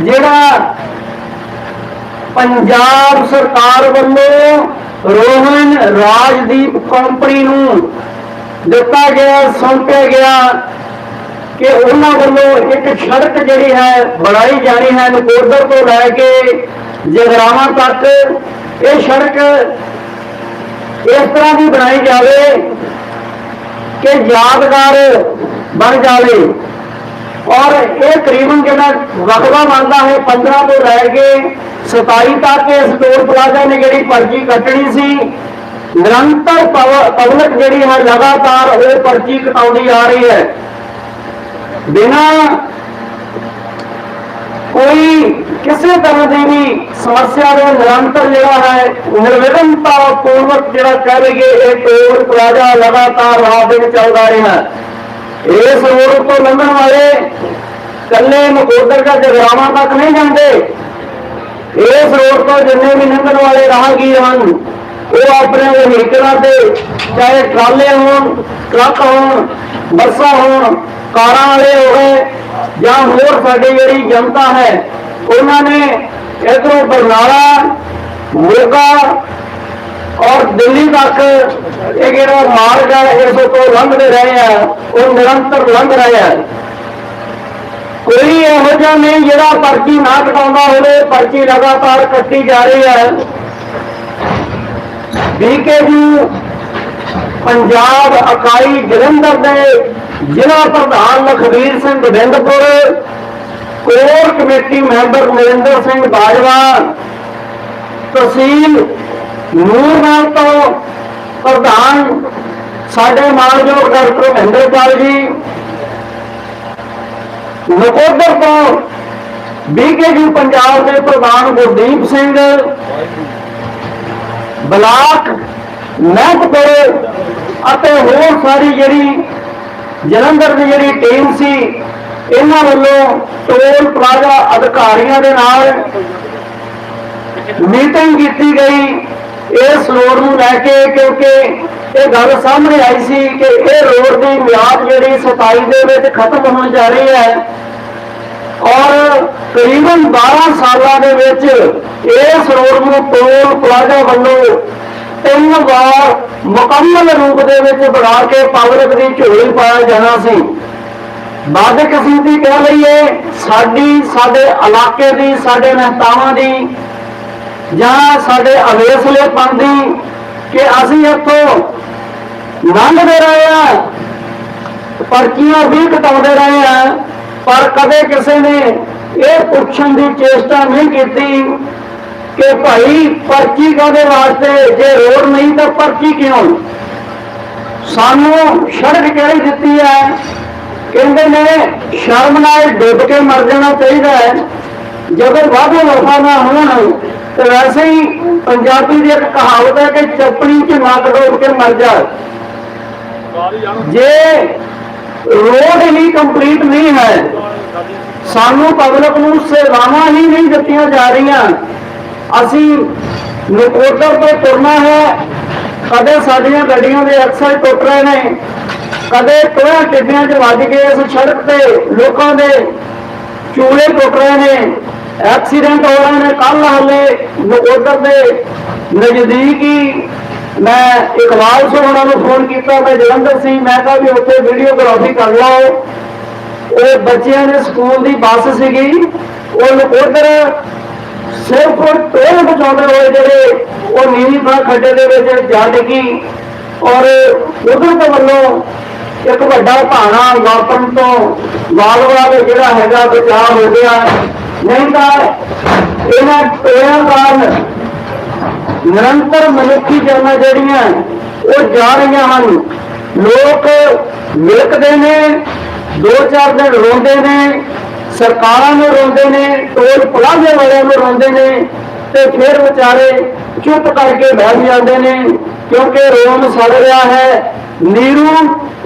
ਜਿਹੜਾ ਪੰਜਾਬ ਸਰਕਾਰ ਵੱਲੋਂ ਰੋਹਨ ਰਾਜਦੀਪ ਕੰਪਨੀ ਨੂੰ ਦਿੱਤਾ ਗਿਆ, ਸੌਂਪਿਆ ਗਿਆ ਕਿ ਉਹਨਾਂ ਵੱਲੋਂ ਇੱਕ ਸੜਕ ਜਿਹੜੀ ਹੈ ਬਣਾਈ ਜਾਣੀ ਹੈ ਨਕੋਦਰ ਤੋਂ ਲੈ ਕੇ ਜਗਰਾਵਾਂ ਤੱਕ। ਇਹ ਸੜਕ ਇਸ ਤਰ੍ਹਾਂ ਦੀ ਬਣਾਈ ਜਾਵੇ ਕਿ ਯਾਦਗਾਰ ਬਣ ਜਾਵੇ। ਔਰ ਇਹ ਕਰੀਬਨ ਜਿਹੜਾ ਰਕਬਾ ਬਣਦਾ ਹੈ 15 ਤੋਂ ਲੈ ਕੇ 27 ਤੱਕ ਇਸ ਟੋਲ ਪਲਾਜ਼ਾ ਨੇ ਜਿਹੜੀ ਪਰਚੀ ਕੱਟਣੀ ਸੀ। ਨਿਰੰਤਰ ਪਬਲਿਕ ਜਿਹੜੀ ਹੈ, ਲਗਾਤਾਰ ਉਹ ਪਰਚੀ ਕਟਾਉਂਦੀ ਆ ਰਹੀ ਹੈ। ਬਿਨਾ ਕੋਈ ਕਿਸੇ ਤਰ੍ਹਾਂ ਦੀ ਵੀ ਸਮੱਸਿਆ ਦੇ ਨਿਰੰਤਰ ਜਿਹੜਾ ਹੈ, ਨਿਰਵਿਘਨਤਾ ਪੂਰਵਕ ਜਿਹੜਾ ਕਹਿ ਲਈਏ, ਇਹ ਟੋਲ ਪਲਾਜ਼ਾ ਲਗਾਤਾਰ ਰਾਤ ਦਿਨ ਚੱਲਦਾ ਰਿਹਾ। ਇਸ ਰੋਡ ਤੋਂ ਲੰਘਣ ਵਾਲੇ ਕੱਲੇ ਨਕੋਦਰ ਦਾ ਜਗਰਾਵਾਂ ਤੱਕ ਨਹੀਂ ਜਾਂਦੇ। ਇਸ ਰੋਡ ਤੋਂ ਜਿੰਨੇ ਵੀ ਲੰਘਣ ਵਾਲੇ ਰਾਹਗੀਰ ਹਨ, ਉਹ ਆਪਣੇ ਵਹੀਕਲਾਂ ਤੇ, ਚਾਹੇ ਟਰਾਲੇ ਹੋਣ, ਟਰੱਕ ਹੋਣ, ਬੱਸਾਂ ਹੋਣ, ਕਾਰਾਂ ਵਾਲੇ ਹੋਵੇ ਜਾਂ ਹੋਰ ਸਾਡੀ ਜਿਹੜੀ ਜਨਤਾ ਹੈ, ਉਹਨਾਂ ਨੇ ਇਧਰੋਂ ਬਰਨਾਲਾ ਮੋਗਾ ਔਰ ਦਿੱਲੀ ਤੱਕ ਇਹ ਜਿਹੜਾ ਮਾਰਗ ਹੈ, ਇਸ ਤੋਂ ਲੰਘਦੇ ਰਹੇ ਆ ਉਹ ਨਿਰੰਤਰ ਲੰਘ ਰਹੇ ਆ ਕੋਈ ਇਹੋ ਜਿਹਾ ਨਹੀਂ ਜਿਹੜਾ ਪਰਚੀ ਨਾ ਕਟਾਉਂਦਾ ਹੋਵੇ, ਪਰਚੀ ਲਗਾਤਾਰ ਕੱਟੀ ਜਾ ਰਹੀ ਹੈ। ਬੀਕੇਯੂ ਪੰਜਾਬ ਇਕਾਈ ਜਲੰਧਰ ਦੇ ਜ਼ਿਲ੍ਹਾ ਪ੍ਰਧਾਨ Lakhvir Singh Gobindpur, core committee member Narinder Singh Bajwa, ਤਹਿਸੀਲ ਨੂਰਨਾਲ ਤੋਂ ਪ੍ਰਧਾਨ ਸਾਡੇ ਮਾਨਯੋਗ ਡਾਕਟਰ ਮਹਿੰਦਰਪਾਲ ਜੀ, ਨਕੋਦਰ ਤੋਂ ਬੀਕੇਯੂ ਪੰਜਾਬ ਦੇ ਪ੍ਰਧਾਨ ਗੁਰਦੀਪ ਸਿੰਘ, ਬਲਾਕ ਮਹਿਕਪੁਰ ਅਤੇ ਹੋਰ ਸਾਰੀ ਜਿਹੜੀ ਜਲੰਧਰ ਦੀ ਜਿਹੜੀ ਟੀਮ ਸੀ, ਇਹਨਾਂ ਵੱਲੋਂ ਟੋਲ ਪਲਾਜ਼ਾ ਅਧਿਕਾਰੀਆਂ ਦੇ ਨਾਲ ਮੀਟਿੰਗ ਕੀਤੀ ਗਈ। ਇਸ ਰੋਡ ਨੂੰ ਲੈ ਕੇ ਕਿਉਂਕਿ ਇਹ ਗੱਲ ਸਾਹਮਣੇ ਆਈ ਸੀ ਕਿ ਇਹ ਰੋਡ ਦੀ ਮਿਆਦ ਜਿਹੜੀ 27 ਦੇ ਵਿੱਚ ਖਤਮ ਹੋਣ ਜਾ ਰਹੀ ਹੈ। ਔਰ ਤਕਰੀਬਨ 12 ਸਾਲਾਂ ਦੇ ਵਿੱਚ ਇਸ ਰੋਡ ਨੂੰ ਟੋਲ ਪਲਾਜ਼ਾ ਵੱਲੋਂ ਤਿੰਨ ਵਾਰ ਮੁਕੰਮਲ ਰੂਪ ਦੇ ਵਿੱਚ ਬਣਾ ਕੇ ਪਬਲਿਕ ਦੀ ਝੋਲੀ ਪਾਇਆ ਜਾਣਾ ਸੀ। ਬਾਦ ਕਿਸਮ ਦੀ ਕਹਿ ਲਈਏ, ਸਾਡੀ, ਸਾਡੇ ਇਲਾਕੇ ਦੀ, ਸਾਡੇ ਮਹਿਤਾਵਾਂ ਦੀ ਜਾਂ ਸਾਡੇ ਅਵੇਸਲੇ ਦੀ ਕਿ ਅਸੀਂ ਇੱਥੋਂ ਲੰਘਦੇ ਰਹੇ ਆ ਪਰਚੀਆਂ ਵੀ ਘਟਾਉਂਦੇ ਰਹੇ ਆ ਪਰ ਕਦੇ ਕਿਸੇ ਨੇ ਇਹ ਪੁੱਛਣ ਦੀ ਚੇਸ਼ਟਾ ਨਹੀਂ ਕੀਤੀ ਕਿ ਭਾਈ ਪਰਚੀ ਕਾਦੇ ਵਾਸਤੇ? ਜੇ ਰੋਡ ਨਹੀਂ ਤਾਂ ਪਰਚੀ ਕਿਉਂ? ਸਾਨੂੰ ਸੜਕ ਕਿਹੜੀ ਦਿੱਤੀ ਹੈ? ਕਹਿੰਦੇ ਨੇ, ਸ਼ਰਮ ਨਾਲ ਡੁੱਬ ਕੇ ਮਰ ਜਾਣਾ ਚਾਹੀਦਾ ਹੈ। ਜਦੋਂ ਵਾਧੇ ਵਫਾ ਨਾ ਹੋਣ ਤੇ ਵੈਸੇ ਹੀ ਪੰਜਾਬੀ ਦੀ ਇੱਕ ਕਹਾਵਤ ਹੈ ਕਿ ਚੱਪਣੀ 'ਚ ਨੱਕ ਡੋਬ ਕੇ ਮਰ ਜਾ। ਜੇ ਰੋਡ ਹੀ ਕੰਪਲੀਟ ਨਹੀਂ ਹੈ, ਸਾਨੂੰ ਪਬਲਿਕ ਨੂੰ ਸੇਵਾਵਾਂ ਹੀ ਨਹੀਂ ਦਿੱਤੀਆਂ ਜਾ ਰਹੀਆਂ। ਅਸੀਂ ਨਕੋਦਰ ਤੋਂ ਤੁਰਨਾ ਹੈ, ਕਦੇ ਸਾਡੀਆਂ ਗੱਡੀਆਂ ਦੇ ਅਕਸਰ ਟੁੱਟ ਰਹੇ ਨੇ, ਕਦੇ ਟੋਇਆ ਟਿੱਬਿਆਂ 'ਚ ਵੱਜ ਕੇ ਇਸ ਸੜਕ ਤੇ ਲੋਕਾਂ ਦੇ ਚੂਲੇ ਟੁੱਟ ਰਹੇ ਨੇ। ਐਕਸੀਡੈਂਟ ਹੋ ਰਹੇ ਨੇ ਕੱਲ ਹਲੇ ਨਕੋਦਰ ਦੇ ਨਜ਼ਦੀਕ ਹੀ ਮੈਂ ਇਕਬਾਲ ਸਿੰਘ ਉਹਨਾਂ ਨੂੰ ਫੋਨ ਕੀਤਾ, ਮੈਂ ਜਲੰਧਰ ਸੀ, ਮੈਂ ਕਿਹਾ ਵੀ ਉੱਥੇ ਵੀਡੀਓਗ੍ਰਾਫੀ ਕਰ ਲਓ। ਉਹ ਬੱਚਿਆਂ ਦੇ ਸਕੂਲ ਦੀ ਬੱਸ ਸੀਗੀ। ਉਹ ਨਕੋਦਰ ਸਿਰਫ ਟੋਲ ਬਚਾਉਂਦੇ ਹੋਏ ਜਿਹੜੇ ਉਹ ਨੀਵੀਂ ਥਾਂ ਖੱਡੇ ਦੇ ਵਿੱਚ ਜਾ ਡਿੱਗੀ ਔਰ ਉਧਰ ਤੋਂ ਵੱਲੋਂ ਇੱਕ ਵੱਡਾ ਭਾਣਾ ਵਾਪਰਨ ਤੋਂ ਵਾਲ ਦੇ ਜਿਹੜਾ ਹੈਗਾ ਬਚਾਅ ਹੋ ਗਿਆ। ਨਹੀਂ ਤਾਂ ਇਹਨਾਂ ਟੋਇਆਂ ਕਾਰਨ ਨਿਰੰਤਰ ਮਨੁੱਖੀ ਜਾਨਾਂ ਜਿਹੜੀਆਂ ਉਹ ਜਾ ਰਹੀਆਂ ਹਨ। ਲੋਕ ਮਿਲਕਦੇ ਨੇ, ਦੋ ਚਾਰ ਦਿਨ ਰੋਂਦੇ ਨੇ, ਸਰਕਾਰਾਂ ਨੂੰ ਰੋਂਦੇ ਨੇ ਟੋਲ ਪਲਾਜ਼ੇ ਵਾਲਿਆਂ ਨੂੰ ਰੋਂਦੇ ਨੇ ਤੇ ਫਿਰ ਵਿਚਾਰੇ ਚੁੱਪ ਕਰਕੇ ਬੈਠ ਜਾਂਦੇ ਨੇ ਕਿਉਂਕਿ ਰੋਮ ਸੜ ਰਿਹਾ ਹੈ, ਨੀਰੂ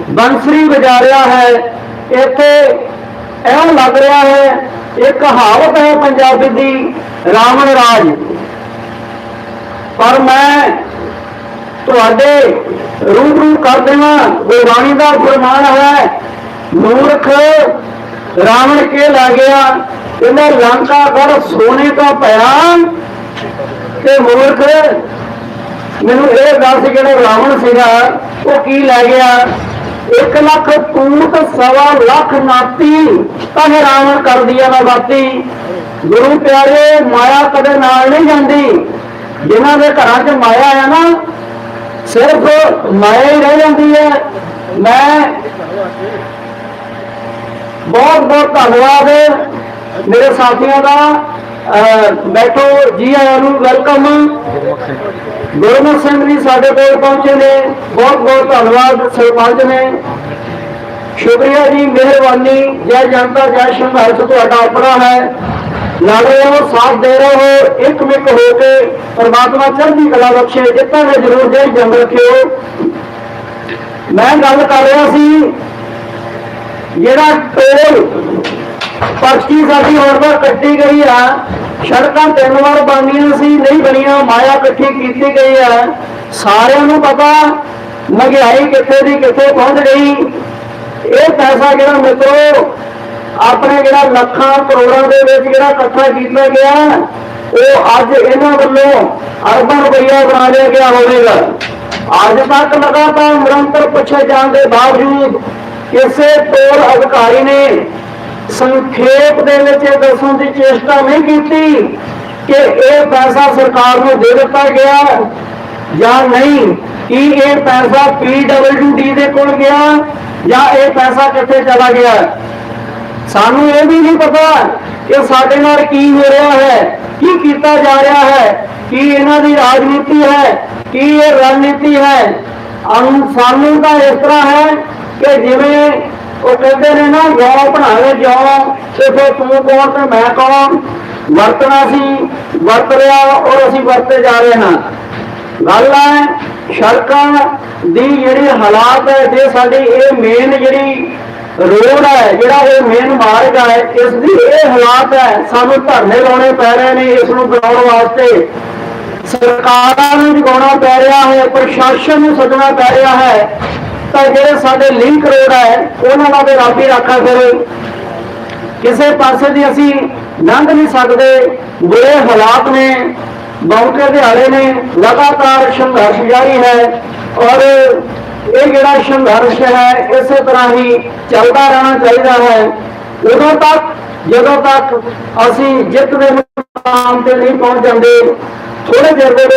ਬੰਸਰੀ ਵਜਾ ਰਿਹਾ ਹੈ, ਇੱਥੇ ਐਂ ਲੱਗ ਰਿਹਾ ਹੈ ਇੱਕ ਕਹਾਵਤ ਹੈ ਪੰਜਾਬੀ ਦੀ, ਰਾਵਣ ਰਾਜ। ਪਰ ਮੈਂ ਤੁਹਾਡੇ ਰੂਬਰੂ ਕਰ ਦੇਵਾਂ, ਗੁਰਬਾਣੀ ਦਾ ਫਰਮਾਨ ਹੈ, ਮੂਰਖ ਰਾਵਣ ਕੇ ਲਾ ਗਿਆ, ਕਹਿੰਦਾ ਲੰਕਾ ਗੜ ਸੋਨੇ ਦਾ ਪਿਆ ਤੇ ਮੂਰਖ ਮੈਨੂੰ ਇਹ ਦੱਸ ਜਿਹੜਾ ਰਾਵਣ ਸੀਗਾ, ਉਹ ਕੀ ਲੈ ਗਿਆ? ਇੱਕ ਲੱਖ ਤੂਤ ਸਵਾ ਲੱਖ ਨਾਤੀ ਤਾਂ ਇਹ ਰਾਵਣ ਕਰ ਦਿਆ ਨਾ ਗੁਰੂ ਪਿਆਰੇ, ਮਾਇਆ ਕਦੇ ਨਾਲ ਨਹੀਂ ਜਾਂਦੀ। ਜਿਨ੍ਹਾਂ ਦੇ ਘਰਾਂ 'ਚ ਮਾਇਆ ਆ ਨਾ, ਸਿਰਫ ਮਾਇਆ ਹੀ ਰਹਿ ਜਾਂਦੀ ਹੈ। ਮੈਂ ਬਹੁਤ ਬਹੁਤ ਧੰਨਵਾਦ ਮੇਰੇ ਸਾਥੀਆਂ ਦਾ। ਬੈਠੋ ਜੀ ਆਇਆਂ ਨੂੰ ਵੈਲਕਮ। ਗੁਰਮੁਖ ਸਿੰਘ ਜੀ ਸਾਡੇ ਕੋਲ ਪਹੁੰਚੇ ਨੇ। ਬਹੁਤ ਬਹੁਤ ਧੰਨਵਾਦ ਸਰਪੰਚ ਨੇ। ਸ਼ੁਕਰੀਆ ਜੀ, ਮਿਹਰਬਾਨੀ। ਜੈ ਜਨਤਾ, ਜੈ ਸੰਘਰਸ਼ ਤੁਹਾਡਾ ਆਪਣਾ ਹੈ। ਲੜ ਰਹੇ ਹੋ ਸਾਥ ਦੇ ਰਹੇ ਹੋ ਇੱਕ ਮਿੱਕ ਹੋ ਕੇ ਪਰਮਾਤਮਾ ਚੜ੍ਹਦੀ ਕਲਾ ਬਖਸ਼ੇ ਜਿੱਤਾਂਗੇ ਜ਼ਰੂਰ ਜੇ ਜੰਗ ਰੱਖਿਓ। ਮੈਂ ਗੱਲ ਕਰ ਰਿਹਾ ਸੀ, ਜਿਹੜਾ ਟੋਲ ਪਰਚੀ ਸਾਡੀ ਹੁਣ ਵਾਰ ਕੱਟੀ ਗਈ ਆ। ਸੜਕਾਂ ਤਿੰਨ ਵਾਰ ਬਣੀਆਂ ਸੀ, ਨਹੀਂ ਬਣੀਆਂ, ਮਾਇਆ ਇਕੱਠੀ ਕੀਤੀ ਗਈ ਆ। ਸਾਰਿਆਂ ਨੂੰ ਪਤਾ, ਮਹਿੰਗਾਈ ਕਿੱਥੇ ਦੀ ਕਿੱਥੇ ਪਹੁੰਚ ਗਈ। ਇਹ ਪੈਸਾ ਜਿਹੜਾ ਮਿੱਤਰੋ, ਆਪਣੇ ਜਿਹੜਾ ਲੱਖਾਂ, ਕਰੋੜਾਂ ਦੇ ਵਿੱਚ ਜਿਹੜਾ ਇਕੱਠਾ ਕੀਤਾ ਗਿਆ, ਉਹ ਅੱਜ ਇਹਨਾਂ ਵੱਲੋਂ ਅਰਬਾਂ ਰੁਪਈਆ ਬਣਾ ਲਿਆ ਗਿਆ ਹੋਵੇਗਾ। ਅੱਜ ਤੱਕ ਲਗਾਤਾਰ ਨਿਰੰਤਰ ਪੁੱਛੇ ਜਾਣ ਦੇ ਬਾਵਜੂਦ ਕਿਸੇ ਟੋਲ ਅਧਿਕਾਰੀ ਨੇ ਸੰਖੇਪ ਦੇ ਵਿੱਚ ਇਹ ਦੱਸਣ ਦੀ ਚੇਸ਼ਟਾ ਨਹੀਂ ਕੀਤੀ ਕਿ ਇਹ ਪੈਸਾ ਸਰਕਾਰ ਨੂੰ ਦੇ ਦਿੱਤਾ ਗਿਆ ਜਾਂ ਨਹੀਂ, ਕੀ ਇਹ ਪੈਸਾ ਪੀਡਬਲਯੂਡੀ ਦੇ ਕੋਲ ਗਿਆ ਜਾਂ ਇਹ ਪੈਸਾ ਕਿੱਥੇ ਚਲਾ ਗਿਆ। ਸਾਨੂੰ ਇਹ ਵੀ ਨਹੀਂ ਪਤਾ ਕਿ ਸਾਡੇ ਨਾਲ ਕੀ ਹੋ ਰਿਹਾ ਹੈ, ਕੀ ਕੀਤਾ ਜਾ ਰਿਹਾ ਹੈ, ਕੀ ਇਹਨਾਂ ਦੀ ਰਾਜਨੀਤੀ ਹੈ, ਕੀ ਇਹ ਰਣਨੀਤੀ ਹੈ। ਸਾਨੂੰ ਤਾਂ ਇਸ ਤਰ੍ਹਾਂ ਹੈ ਕਿ ਜਿਵੇਂ ਉਹ ਕਹਿੰਦੇ ਨੇ ਨਾ ਜੌ ਬਣਾਵੇ ਜੌ ਤੇ ਫਿਰ ਤੂੰ ਕੌਣ ਤੇ ਮੈਂ ਕੌਣ? ਵਰਤਣਾ ਸੀ, ਵਰਤ ਰਿਹਾ ਔਰ ਅਸੀਂ ਵਰਤੇ ਜਾ ਰਹੇ ਹਾਂ। ਗੱਲ ਹੈ ਸੜਕਾਂ ਦੀ ਜਿਹੜੀ ਹਾਲਾਤ ਹੈ, ਜੇ ਸਾਡੀ ਇਹ ਮੇਨ ਜਿਹੜੀ ਰੋਡ ਹੈ, ਜਿਹੜਾ ਇਹ ਮੇਨ ਮਾਰਗ ਹੈ, ਇਸ ਦੀ ਇਹ ਹਾਲਾਤ ਹੈ, ਸਾਨੂੰ ਧਰਨੇ ਲਾਉਣੇ ਪੈ ਰਹੇ ਨੇ, ਇਸ ਨੂੰ ਬਣਾਉਣ ਵਾਸਤੇ। ਸਰਕਾਰਾਂ ਨੂੰ ਜਗਾਉਣਾ ਪੈ ਰਿਹਾ ਹੈ, ਪ੍ਰਸ਼ਾਸਨ ਨੂੰ ਸੱਜਣਾ ਪੈ ਰਿਹਾ ਹੈ। ਤਾਂ ਜਿਹੜੇ ਸਾਡੇ ਲਿੰਕ ਰੋਡ ਹੈ ਉਹਨਾਂ ਦਾ ਵੀ ਰੱਬ ਹੀ ਰਾਖਾ ਕਰੇ ਕਿਸੇ ਪਾਸੇ ਦੀ ਅਸੀਂ ਲੰਘ ਨਹੀਂ ਸਕਦੇ। ਬੁਰੇ ਹਾਲਾਤ ਨੇ ਬੌਂਕੇ ਦਿਹਾੜੇ ਨੇ, ਲਗਾਤਾਰ ਸੰਘਰਸ਼ ਜਾਰੀ ਹੈ ਔਰ ਇਹ ਜਿਹੜਾ ਸੰਘਰਸ਼ ਹੈ, ਇਸੇ ਤਰ੍ਹਾਂ ਹੀ ਚੱਲਦਾ ਰਹਿਣਾ ਚਾਹੀਦਾ ਹੈ। ਉਦੋਂ ਤੱਕ, ਜਦੋਂ ਤੱਕ ਅਸੀਂ ਜਿੱਤ ਦੇ ਮੁਕਾਮ ਤੇ ਨਹੀਂ ਪਹੁੰਚ ਜਾਂਦੇ ਥੋੜੇ ਚਿਰ ਦੇ ਵਿੱਚ